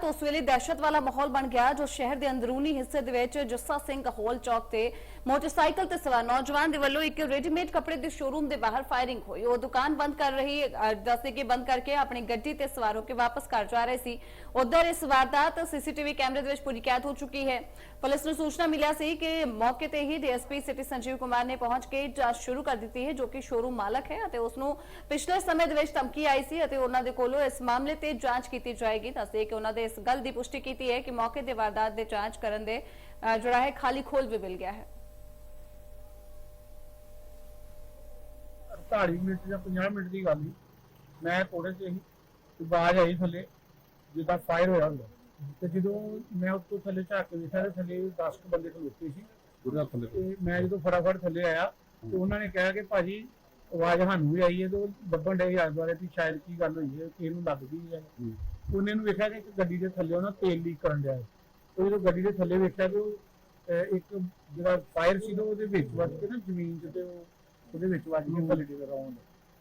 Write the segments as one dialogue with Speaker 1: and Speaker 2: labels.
Speaker 1: ਤਾਂ ਉਸ ਵੇਲੇ ਦਹਿਸ਼ਤ ਵਾਲਾ ਮਾਹੌਲ ਬਣ ਗਿਆ ਜੋ ਸ਼ਹਿਰ ਦੇ ਅੰਦਰੂਨੀ ਹਿੱਸੇ ਦੇ ਵਿੱਚ ਜੱਸਾ ਸਿੰਘ ਹੌਲ ਚੌਕ ਤੇ ਮੋਟਰਸਾਈਕਲ ਤੇ ਸਵਾਰ ਨੌਜਵਾਨ ਦੇ ਵੱਲੋਂ ਇੱਕ ਰੈਡੀਮੇਡ ਕੱਪੜੇ ਦੇ ਸ਼ੋਰੂਮ ਦੇ ਬਾਹਰ ਫਾਇਰਿੰਗ ਹੋਈ। ਉਹ ਦੁਕਾਨ ਬੰਦ ਕਰ ਰਹੀ ਅ, ਦੱਸੇ ਕਿ ਬੰਦ ਕਰਕੇ ਆਪਣੀ ਗੱਡੀ ਤੇ ਸਵਾਰ ਹੋ ਕੇ ਵਾਪਸ ਘਰ ਜਾ ਰਹੇ ਸੀ। ਉਧਰ ਇਸ ਵਾਰਦਾਤ ਸੀਸੀਟੀਵੀ ਕੈਮਰੇ ਦੇ ਵਿੱਚ ਪੂਰੀ ਕੈਦ ਹੋ ਚੁੱਕੀ ਹੈ। ਪੁਲਿਸ ਨੂੰ ਸੂਚਨਾ ਮਿਲਿਆ ਸੀ ਕਿ ਮੌਕੇ ਤੇ ਹੀ ਡੀਐਸਪੀ ਸਿਟੀ ਸੰਜੀਵ ਕੁਮਾਰ ਨੇ ਪਹੁੰਚ ਕੇ ਜਾਂਚ ਸ਼ੁਰੂ ਕਰ ਦਿੱਤੀ ਹੈ ਜੋ ਕਿ ਸ਼ੋਰੂਮ ਮਾਲਕ ਹੈ ਅਤੇ ਉਸ ਨੂੰ ਪਿਛਲੇ ਸਮੇਂ ਦੇ ਵਿੱਚ ਧਮਕੀ ਆਈ ਸੀ ਅਤੇ ਉਹਨਾਂ ਦੇ ਕੋਲੋਂ ਇਸ ਮਾਮਲੇ ਤੇ ਜਾਂਚ ਕੀਤੀ ਜਾਏਗੀ। ਦੱਸਦੇ ਕਿ ਉਹਨਾਂ ਦੇ ਇਸ ਗੱਲ ਦੀ ਪੁਸ਼ਟੀ ਕੀਤੀ ਹੈ ਕਿ ਮੌਕੇ ਦੇ ਵਾਰਦਾਤ ਦੇ ਜਾਂਚ ਕਰਨ ਦੇ ਜਿਹੜਾ ਹੈ ਖਾਲੀ ਖੋਲ ਵੀ ਮਿਲ ਗਿਆ ਹੈ।
Speaker 2: 48 ਮਿੰਟ ਜਾਂ 50 ਮਿੰਟ ਦੀ ਗੱਲ ਸੀ ਮੈਂ ਕੋੜੇ ਤੇ ਆਵਾਜ਼ ਆਈ ਥੱਲੇ ਜਿੱਦਾਂ ਫਾਇਰ ਹੋਇਆ ਹੁੰਦਾ। ਤੇ ਜਦੋਂ ਮੈਂ ਉੱਤੋਂ ਥੱਲੇ ਝਾਕ ਕੇ ਵੇਖਿਆ ਤੇ ਥੱਲੇ 10 ਕੁ ਬੰਦੇ ਖਲੋਤੇ ਸੀ।
Speaker 3: ਉਹਦੇ ਹੱਥ ਲੈ
Speaker 2: ਤੇ ਮੈਂ ਜਦੋਂ ਫਟਾਫਟ ਥੱਲੇ ਆਇਆ ਤੇ ਉਹਨਾਂ ਨੇ ਕਿਹਾ ਕਿ ਭਾਜੀ ਆਵਾਜ਼ ਸਾਨੂੰ ਵੀ ਆਈ ਹੈ ਤੇ ਉਹ ਦੱਬਣ ਡੇ ਯਾਰ ਦੁਆਰੇ ਵੀ ਸ਼ਾਇਦ ਕੀ ਗੱਲ ਹੋਈ ਹੈ ਕਿ ਇਹਨੂੰ ਲੱਗ ਗਈ ਹੈ। ਉਹਨੇ ਨੂੰ ਵੇਖਿਆ ਕਿ ਇੱਕ ਗੱਡੀ ਦੇ ਥੱਲੇ ਉਹਨਾਂ ਤੇਲ ਲੀਕ ਕਰਨ ਡਿਆ। ਉਹ ਜਦੋਂ ਗੱਡੀ ਦੇ ਥੱਲੇ ਵੇਖਿਆ ਕਿ ਉਹ ਅਹ, ਇੱਕ ਜਿਹੜਾ ਫਾਇਰ ਸੀ ਨਾ ਉਹਦੇ ਵਿੱਚ ਵੱਜ ਕੇ ਨਾ ਜ਼ਮੀਨ 'ਚ ਤੇ ਉਹ ਉਹਦੇ ਵਿੱਚ ਵੱਜ ਕੇ ਥੱਲੇ ਦੇ ਰੌਂਡ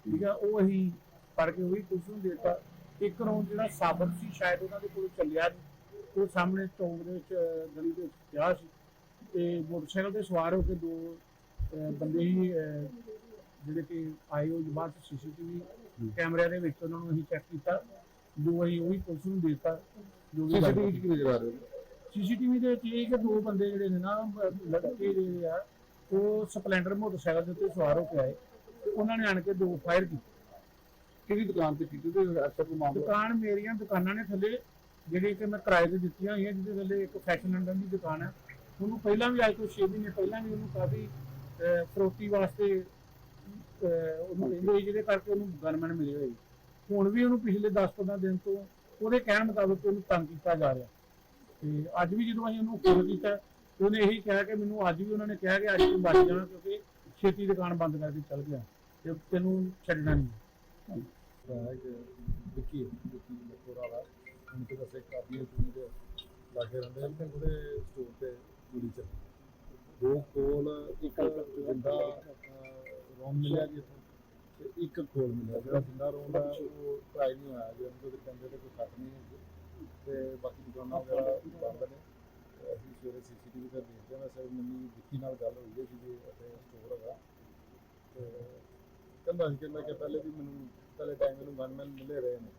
Speaker 2: ਠੀਕ ਆ ਉਹ ਅਸੀਂ ਫੜ ਕੇ ਉਹੀ ਕੁਝ ਨੂੰ ਦੇਤਾ ਇੱਕ ਰੌਂਡ ਜਿਹੜਾ ਸਾਬਤ ਸੀ ਸ਼ਾਇਦ ਉਹਨਾਂ ਦੇ ਕੋਲ ਚੱਲਿਆ ਨੀ। ਉਹ ਸਾਹਮਣੇ ਚੌਂਕ ਦੇ ਵਿੱਚ ਅਹ, ਗਲੀ ਦੇ ਵਿੱਚ ਪਿਆ ਸੀ ਤੇ ਮੋਟਰਸਾਈਕਲ ਤੇ ਸਵਾਰ ਹੋ ਕੇ ਦੋ ਅਹ, ਬੰਦੇ ਹੀ ਅਹ, ਜਿਹੜੇ ਕਿ ਆਏ ਉਹ ਬਾਅਦ ਸੀਸੀਟੀਵੀ ਕੈਮਰਿਆਂ ਦੇ ਵਿੱਚ ਉਹਨਾਂ ਨੂੰ ਅਸੀਂ ਚੈੱਕ ਕੀਤਾ ਜੋ ਅਸੀਂ ਉਹੀ ਪੁਲਿਸ ਨੂੰ ਦਿੱਤਾ ਜੋ ਵੀ
Speaker 3: ਸੀਸੀਟੀਵੀ ਚ ਕੀ ਨਜ਼ਰ ਆ ਰਿਹਾ
Speaker 2: ਸੀਸੀਟੀਵੀ ਦੇ ਵਿੱਚ ਇਹ ਕਿ ਦੋ ਬੰਦੇ ਜਿਹੜੇ ਨੇ ਨਾ ਅਹ, ਲੜਕੇ ਜਿਹੜੇ ਆ ਉਹ ਸਪਲੈਂਡਰ ਮੋਟਰਸਾਈਕਲ ਦੇ ਉੱਤੇ ਸਵਾਰ ਹੋ ਕੇ ਆਏ ਤੇ ਉਹਨਾਂ ਨੇ ਆਣ ਕੇ ਦੋ ਫਾਇਰ ਕੀਤੇ।
Speaker 3: ਕਿਹੜੀ ਦੁਕਾਨ ਤੇ ਕੀਤੀ ਤੇ ਅਕਸਰ ਨੂੰ ਮਾਮਲਾ?
Speaker 2: ਦੁਕਾਨ ਮੇਰੀਆਂ ਦੁਕਾਨਾਂ ਨੇ ਥੱਲੇ ਜਿਹੜੀ ਕਿ ਮੈਂ ਕਿਰਾਏ ਤੇ ਦਿੱਤੀਆਂ ਹੋਈਆਂ ਜਿਹਦੇ ਥੱਲੇ ਇੱਕ ਫੈਸ਼ਨ ਲੰਡਨ ਦੀ ਦੁਕਾਨ ਹੈ ਉਹਨੂੰ ਪਹਿਲਾਂ ਵੀ ਅੱਜ ਤੋਂ 6 ਮਹੀਨੇ ਪਹਿਲਾਂ ਵੀ ਉਹਨੂੰ ਕਾਫੀ ਅਹ, ਫਰੋਤੀ ਵਾਸਤੇ ਅਹ, ਉਹਨੂੰ ਕਹਿੰਦੇ ਸੀ ਜਿਹਦੇ ਕਰਕੇ ਉਹਨੂੰ ਗਨਮੈਨ ਮਿਲੇ ਹੋਏ। ਸੀ। ਹੁਣ ਵੀ ਉਹਨੂੰ ਪਿਛਲੇ 10-15 ਦਿਨ ਤੋਂ ਉਹਦੇ ਕਹਿਣ ਮੁਤਾਬਕ ਉਹਨੂੰ ਤੰਗ ਕੀਤਾ ਜਾ ਰਿਹਾ। ਤੇ ਅੱਜ ਵੀ ਜਦੋਂ ਅਸੀਂ ਉਹਨੂੰ ਫੋਨ ਕੀਤਾ ਉਹਨੇ ਇਹੀ ਕਿਹਾ ਕਿ ਮੈਨੂੰ ਅੱਜ ਵੀ ਉਹਨਾਂ ਨੇ ਕਿਹਾ ਕਿ ਅੱਜ ਤੂੰ ਬਚ ਜਾਣਾ ਕਿਉਂਕਿ ਛੇਤੀ ਦੁਕਾਨ ਬੰਦ ਕਰਕੇ ਚੱਲ ਗਿਆ। ਤੇ ਤੈਨੂੰ ਛੱਡਣਾ ਨਹੀਂ।
Speaker 3: ਹੈ ਕਿ ਵਿੱਕੀ ਵਿੱਕੀ ਮਕੋਰਾ ਵਾਲਾ ਹੁਣ ਤੇ ਵਸੇ ਕਾਫੀ ਚੁਣੀ ਦੇ ਲਾਗੇ ਰਹਿੰਦੇ ਹਨ ਤੇ ਉਹਦੇ ਸਟੋਰ ਤੇ ਗੋਲੀ ਚੱਲੀ ਦੋ ਕੋਲ ਇੱਕ ਜਿੰਦਾ ਰੋਮ ਮਿਲਿਆ ਜੀ ਇੱਥੋਂ। ਤੇ ਇੱਕ ਖੋਲ ਮਿਲਿਆ ਜਿਹੜਾ ਜਿੰਦਾ ਰੋਮ ਦਾ ਉਹ ਟਰਾਈ ਨਹੀਂ ਹੋਇਆ ਜੀ ਉਹਦੇ ਕੰਦੇ ਤੇ ਕੋਈ ਸੱਟ ਨਹੀਂ ਹੈ। ਤੇ ਬਾਕੀ ਦੁਕਾਨਾਂ ਵਗੈਰਾ ਬੰਦ ਨੇ। ਅਸੀਂ ਸਵੇਰੇ ਸੀਸੀਟੀਵੀ ਤੇ ਦੇਖਦੇ ਹਾਂ ਵੈਸੇ ਮੈਨੂੰ ਵਿੱਕੀ ਨਾਲ ਗੱਲ ਹੋਈ ਹੈ ਜੀ ਅਤੇ ਸਟੋਰ ਹੈਗਾ। ਤੇ ਕਹਿੰਦਾ ਸੀ ਕਿ ਮੈਂ ਕਿ ਪਹਿਲੇ ਵੀ ਮੈਨੂੰ ਪਹਿਲੇ ਟਾਈਮ ਮੈਨੂੰ ਗਨਮੈਨ ਮਿਲੇ ਰਹੇ ਨੇ।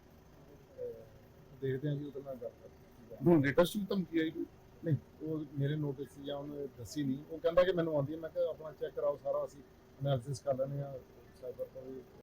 Speaker 3: ਦੇਖਦੇ ਹਾਂ ਜੀ ਉਹਦੇ ਨਾਲ ਗੱਲ ਕਰਦੇ
Speaker 4: ਹੁਣ ਲੇਟੈਸਟ ਵੀ ਧਮਕੀ ਆਈ?
Speaker 3: ਨਹੀਂ ਉਹ ਮੇਰੇ ਨੋਟਿਸ ਜਾਂ ਉਹਨੇ ਦੱਸੀ ਨਹੀਂ। ਉਹ ਕਹਿੰਦਾ ਕਿ ਮੈਨੂੰ ਆਉਂਦੀ ਹੈ। ਮੈਂ ਕਿਹਾ ਆਪਣਾ ਚੈੱਕ ਕਰਾਓ ਸਾਰਾ ਅਸੀਂ ਐਨਾਲਿਸਿਸ ਕਰ ਲੈਂਦੇ ਹਾਂ। ਸਾਈਬਰ ਤੋਂ ਵੀ